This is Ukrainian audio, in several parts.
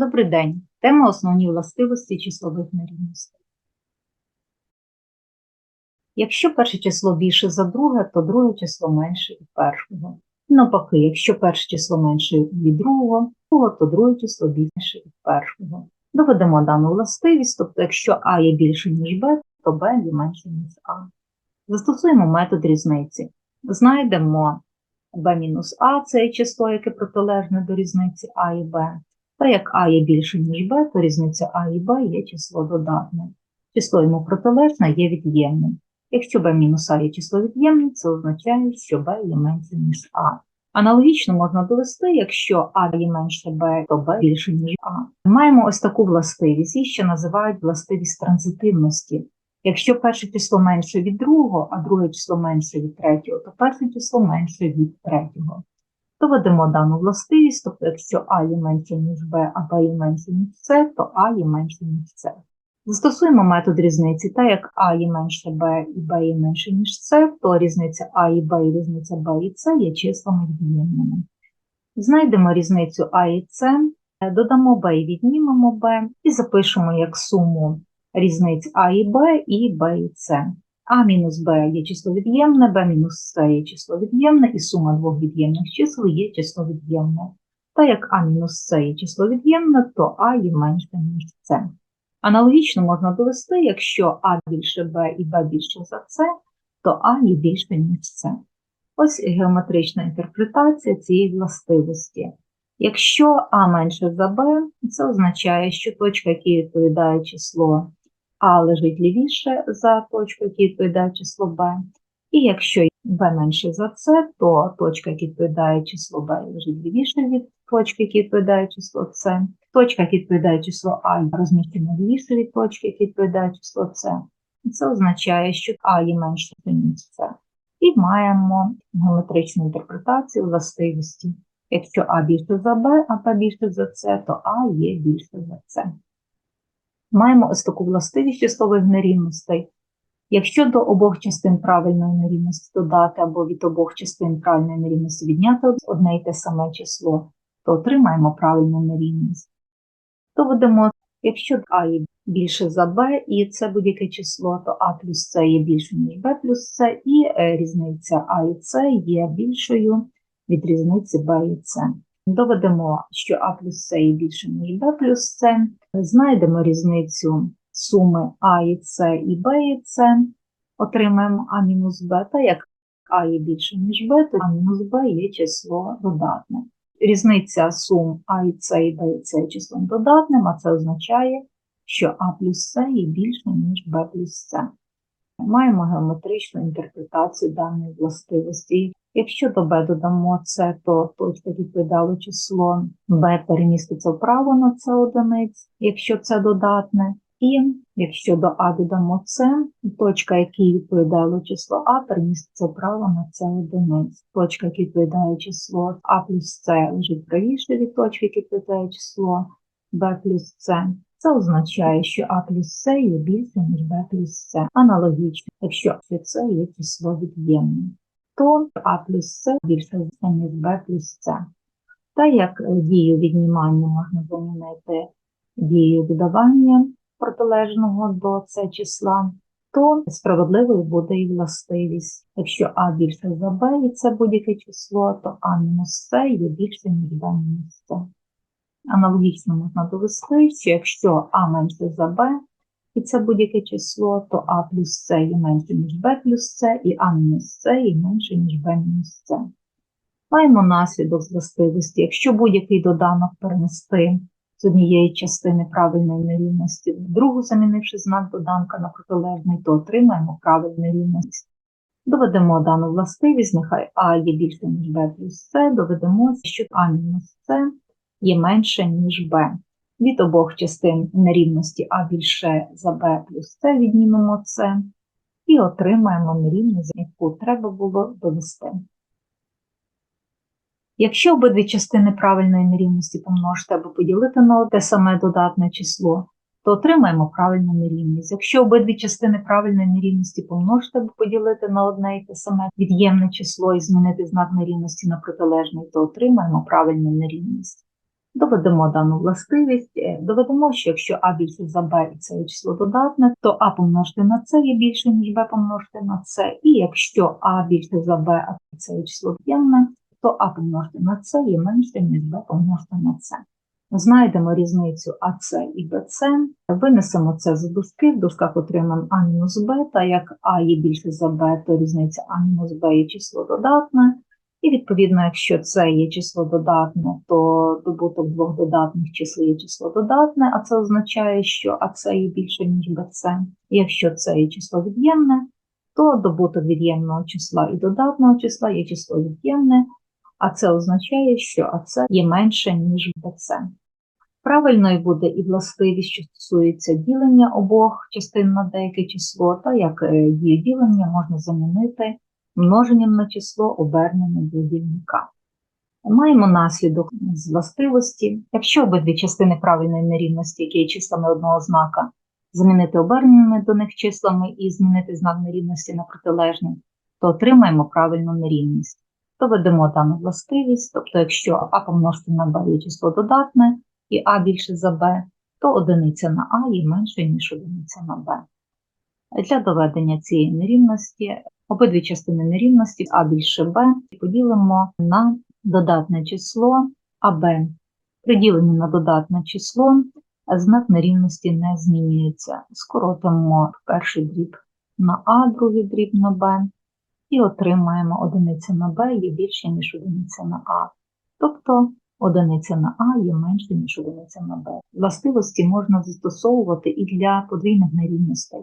Добрий день. Тема основні властивості числових нерівностей. Якщо перше число більше за друге, то друге число менше від першого. Навпаки, якщо перше число менше від другого, то друге число більше від першого. Доведемо дану властивість, тобто якщо А є більше, ніж Б, то Б є менше, ніж А. Застосуємо метод різниці. Знайдемо b-а це число, яке протилежне до різниці А і Б. Та як А є більше, ніж Б, то різниця А і Б є число додатне. Число йому протилежне є від'ємним. Якщо b мінус А є число від'ємне, це означає, що b є менше, ніж А. Аналогічно можна довести, якщо А є менше Б, то Б більше, ніж А. Маємо ось таку властивість, її ще називають властивість транзитивності. Якщо перше число менше від другого, а друге число менше від третього, то перше число менше від третього. Доведемо дану властивість, тобто якщо А є менше, ніж Б, а Б є менше, ніж С, то А є менше, ніж С. Застосуємо метод різниці, так як А є менше Б і Б є менше, ніж С, то різниця А і Б і різниця Б і С є числами від'ємними. Знайдемо різницю А і С, додамо Б і віднімемо Б, і запишемо як суму різниць А і Б і Б і С. А мінус Б є число від'ємне, Б мінус С є число від'ємне, і сума двох від'ємних чисел є число від'ємне. Та як А мінус С є число від'ємне, то А є менше, ніж С. Аналогічно можна довести, якщо А більше Б і Б більше за С, то А є більше, ніж С. Ось геометрична інтерпретація цієї властивості. Якщо А менше за Б, це означає, що точка, яка відповідає число а лежить лівіше за точку, яка відповідає число Б. І якщо b менше за С, то точка, яка відповідає число Б, лежить лівіше від точки, яка відповідає число С. Точка, яка відповідає число А, розміщена лівіше від точки, яка відповідає число С. Це означає, що А є менше, ніж С. І маємо геометричну інтерпретацію властивості. Якщо А більше за Б, а Б більше за С, то А є більше за С. Маємо ось таку властивість числових нерівностей. Якщо до обох частин правильної нерівності додати або від обох частин правильної нерівності відняти одне і те саме число, то отримаємо правильну нерівність. Доведемо, якщо А є більше за Б, і це будь-яке число, то А плюс С є більше, ніж Б плюс С, і е, різниця А і С є більшою від різниці Б і С. Доведемо, що А плюс С є більше, ніж Б плюс С. Знайдемо різницю суми А і С і Б і С, отримаємо А мінус Б, та як А є більше, ніж Б, то А мінус Б є число додатне. Різниця сум А і С і Б і С є числом додатним, а це означає, що А плюс С є більше, ніж Б плюс С. Маємо геометричну інтерпретацію даної властивості. Якщо до b додамо c, то точка відповідало число b переміститься вправо на c одиниць, якщо це додатне. І якщо до А додамо С, точка, якій відповідало число А, переміститься вправо на С одиниць. Точка, яка відповідає число А плюс С, лежить правіше від точки, яка відповідає число Б плюс С. Це означає, що А плюс С є більше, ніж Б плюс С. Аналогічно, якщо С є число від'ємне то А плюс С більше за ніж Б плюс С. Та як дію віднімання можна замінити дією додавання протилежного до С числа, то справедливою буде і властивість. Якщо А більше за Б і це будь-яке число, то А мінус С є більше, ніж Б мінус С. Аналогічно можна довести, що якщо А менше за Б, і це будь-яке число, то А плюс С є менше, ніж Б плюс С, і А мінус С є менше, ніж Б мінус С. Маємо наслідок властивості. Якщо будь-який доданок перенести з однієї частини правильної нерівності в другу, замінивши знак доданка на протилежний, то отримаємо правильну рівність. Доведемо дану властивість, нехай А є більше, ніж Б плюс С, доведемо, що А мінус С є менше, ніж Б. Від обох частин нерівності А більше за Б плюс С віднімемо С і отримаємо нерівність, яку треба було довести. Якщо обидві частини правильної нерівності помножити або поділити на те саме додатне число, то отримаємо правильну нерівність. Якщо обидві частини правильної нерівності помножити або поділити на одне і те саме від'ємне число і змінити знак нерівності на протилежний, то отримаємо правильну нерівність. Доведемо дану властивість, Е, доведемо, що якщо а більше за b і це є число додатне, то а помножити на c є більше, ніж b помножити на c, і якщо а більше за b, а це є число від'ємне, то а помножити на c є менше, ніж b помножити на c. Знайдемо різницю АС і БЦ, винесемо це за дужки, в дужках отримаємо А мінус Б, та як А є більше за Б, то різниця А мінус Б є число додатне. І відповідно, якщо це є число додатне, то добуток двох додатних чисел є число додатне, а це означає, що АС є більше, ніж БЦ. Якщо це є число від'ємне, то добуток від'ємного числа і додатного числа є число від'ємне, а це означає, що АС є менше, ніж БЦ. Правильною буде і властивість, що стосується ділення обох частин на деяке число, та як е, ділення можна замінити множенням на число обернене до дільника. Маємо наслідок з властивості. Якщо обидві частини правильної нерівності, які є числами одного знака, замінити оберненими до них числами і змінити знак нерівності на протилежний, то отримаємо правильну нерівність. Доведемо дану властивість, тобто якщо а помножити на b є число додатне, і а більше за b, то одиниця на а є менше, ніж одиниця на b. Для доведення цієї нерівності обидві частини нерівності а більше b поділимо на додатне число аб. При діленні на додатне число знак нерівності не змінюється. Скоротимо перший дріб на а, другий дріб на b, і отримаємо одиниця на b є більше, ніж одиниця на а. Тобто одиниця на А є менше, ніж одиниця на Б. Властивості можна застосовувати і для подвійних нерівностей.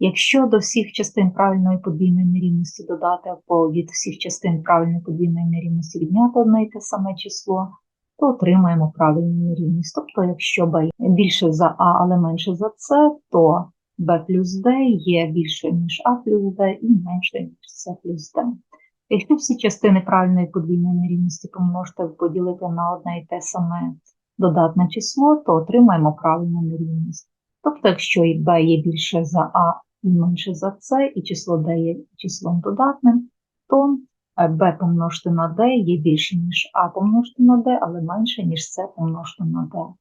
Якщо до всіх частин правильної подвійної нерівності додати або від всіх частин правильної подвійної нерівності відняти одне і те саме число, то отримаємо правильну нерівність. Тобто, якщо b більше за А, але менше за С, то b плюс D є більше, ніж А плюс D і менше, ніж С плюс D. Якщо всі частини правильної подвійної нерівності помножити поділити на одне і те саме додатне число, то отримаємо правильну нерівність. Тобто, якщо і b є більше за А і менше за С, і число d є числом додатним, то b помножити на d є більше, ніж А помножити на d, але менше, ніж С помножити на d.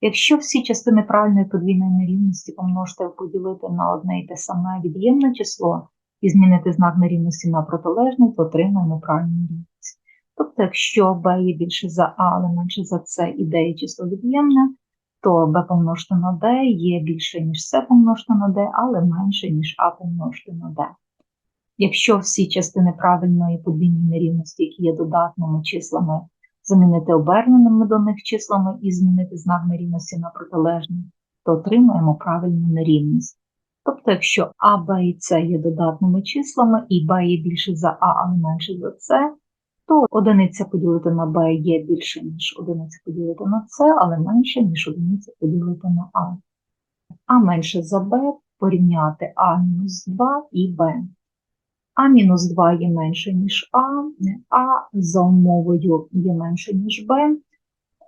Якщо всі частини правильної подвійної нерівності помножити поділити на одне і те саме від'ємне число, і змінити знак нерівності на протилежний, то отримаємо правильну рівність. Тобто, якщо b є більше за А, але менше за С і d є число від'ємне, то b помножити на d є більше, ніж С помножити на d, але менше, ніж А помножити на d. Якщо всі частини правильної подвійної нерівності, які є додатними числами, замінити оберненими до них числами і змінити знак нерівності на протилежний, то отримаємо правильну нерівність. Тобто, якщо А, Б і С є додатними числами, і Б є більше за А, але менше за С, то одиниця поділити на Б є більше, ніж одиниця поділити на С, але менше, ніж одиниця поділити на А. А менше за Б порівняти А-2 і Б. А-2 є менше, ніж А, А за умовою є менше, ніж Б.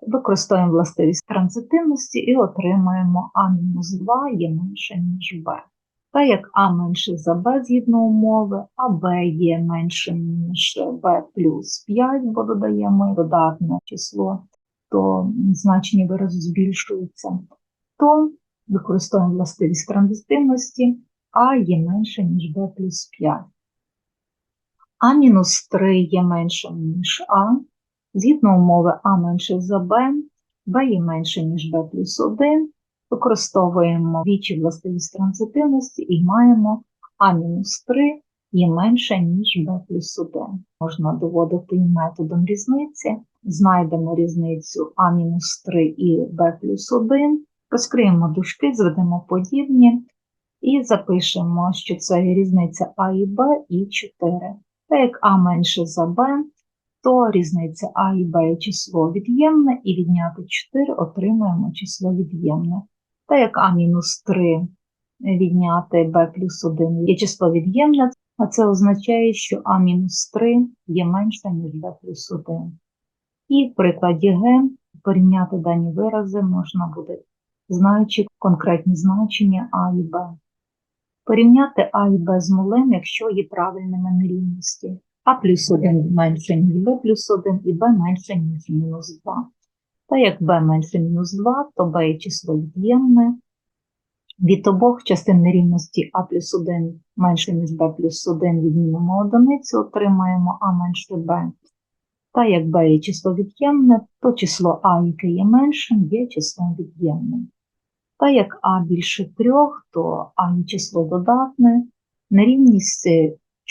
Використовуємо властивість транзитивності і отримаємо А-2 є менше, ніж Б. Та як А менше за Б згідно умови, а Б є менше, ніж Б плюс 5, бо додаємо додатне число, то значення виразу збільшується, то використовуємо властивість транзитивності, А є менше, ніж Б плюс 5. А мінус 3 є меншим, ніж А. Згідно умови А менше за Б, Б є менше, ніж Б плюс 1, використовуємо вічі властивість транзитивності і маємо А-3 є менше, ніж Б плюс 1. Можна доводити і методом різниці. Знайдемо різницю А-3 і Б плюс 1, розкриємо дужки, зведемо подібні і запишемо, що це різниця А і Б і 4. Так як А менше за Б, то різниця А і Б число від'ємне, і відняти 4 отримаємо число від'ємне. Та як А-3 відняти Б плюс 1 є число від'ємне, а це означає, що А-3 є менше, ніж Б плюс 1. І в прикладі Г порівняти дані вирази можна буде, знаючи конкретні значення А і Б. Порівняти А і Б з нулем, якщо є правильними нерівності. А плюс 1 менше, ніж Б плюс 1 і Б менше, ніж мінус 2. Та як b менше мінус 2, то b є число від'ємне. Від обох частин нерівності а плюс 1 менше ніж b плюс 1 віднімемо одиницю, отримаємо а менше b. Та як b є число від'ємне, то число а, яке є меншим, є числом від'ємним. Та як а більше 3, то а є число додатне. Нерівність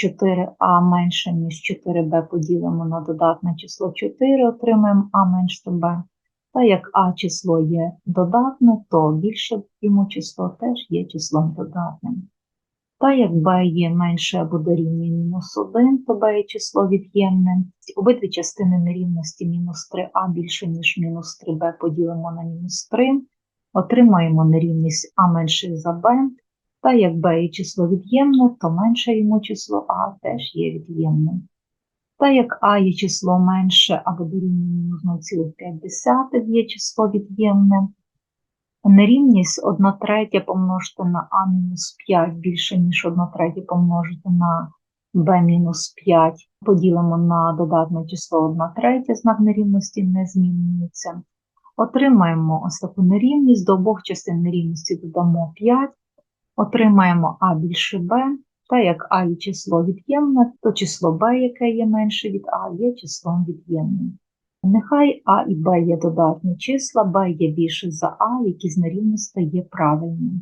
4а менше, ніж 4b поділимо на додатне число 4, отримаємо а менше b. Та як а число є додатне, то більше йому число теж є числом додатним. Та як b є менше або дорівнює мінус 1, то b є число від'ємне. Обидві частини нерівності мінус 3а більше, ніж мінус 3b поділимо на мінус 3, отримаємо нерівність а менше за b. Та як b є число від'ємне, то менше йому число а теж є від'ємним. Та як а є число менше або дорівнює мінус 0,5 є число від'ємне, нерівність 1 третя помножити на а мінус 5 більше, ніж 1 третя помножити на b мінус 5, поділимо на додатне число 1 третя, знак нерівності не змінюється. Отримаємо ось таку нерівність, до обох частин нерівності додамо 5, отримаємо а більше b, та як а є число від'ємне, то число b, яке є менше від а, є числом від'ємним. Нехай а і b є додатні числа, b є більше за а, які з нерівності є правильними.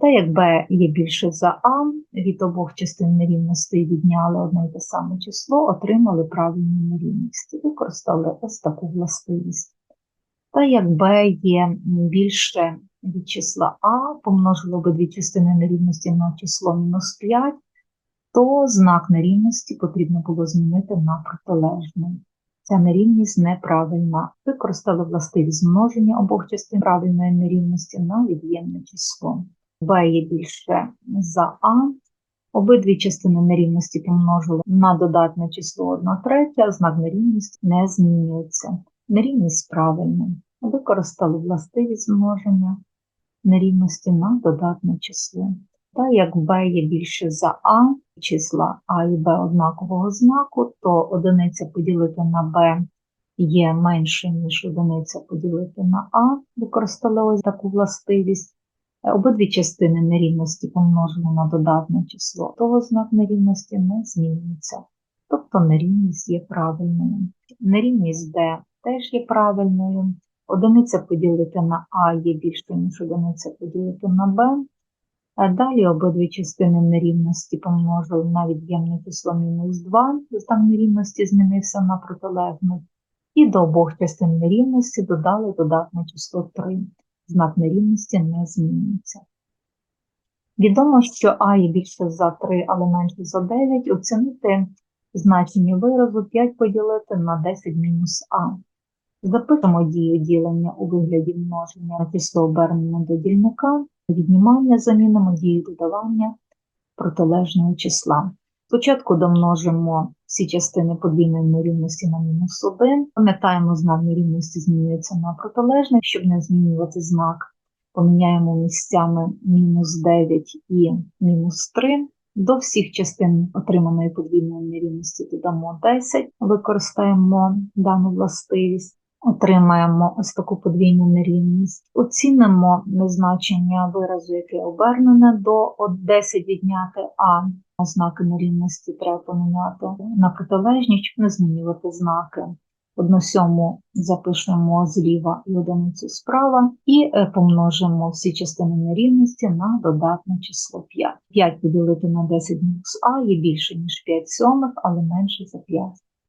Та як b є більше за а, від обох частин нерівності відняли одне й те саме число, отримали правильну нерівність. Використали ось таку властивість. Та як b є більше від числа а, помножили обидві частини нерівності на число мінус 5, то знак нерівності потрібно було змінити на протилежний. Ця нерівність неправильна. Використали властивість множення обох частин правильної нерівності на від'ємне число. b є більше за а. Обидві частини нерівності помножили на додатне число 1 третя, знак нерівності не змінюється. Нерівність правильна. Використали властивість множення нерівності на додатне число. Та як b є більше за а, числа а і b однакового знаку, то одиниця поділити на b є менше, ніж одиниця поділити на а, використали ось таку властивість. Обидві частини нерівності помножені на додатне число, того знак нерівності не змінюється. Тобто нерівність є правильною. Нерівність d теж є правильною. Одиниця поділити на А є більше, ніж одиниця поділити на Б. А далі обидві частини нерівності помножили на від'ємне число мінус 2, знак нерівності змінився на протилежну. І до обох частин нерівності додали додатне число 3. Знак нерівності не змінюється. Відомо, що А є більше за 3, але менше за 9. Оцінити значення виразу 5 поділити на 10 мінус А. Запишемо дію ділення у вигляді множення число обернення до дільника, віднімання замінимо дію додавання протилежного числа. Спочатку домножимо всі частини подвійної нерівності на мінус 1. Пам'ятаємо, знак нерівності змінюється на протилежний, щоб не змінювати знак, поміняємо місцями мінус 9 і мінус 3. До всіх частин отриманої подвійної нерівності додамо 10, використаємо дану властивість. Отримаємо ось таку подвійну нерівність. Оцінимо значення виразу, яке обернене до 10 відняти, а ознаки нерівності треба поміняти на протилежні, щоб не змінювати знаки. Одну сьому запишемо зліва і одиницю справа, і е, помножимо всі частини нерівності на додатне число 5. 5 поділити на 10 мінус а є більше, ніж 5 сьомих, але менше за 5.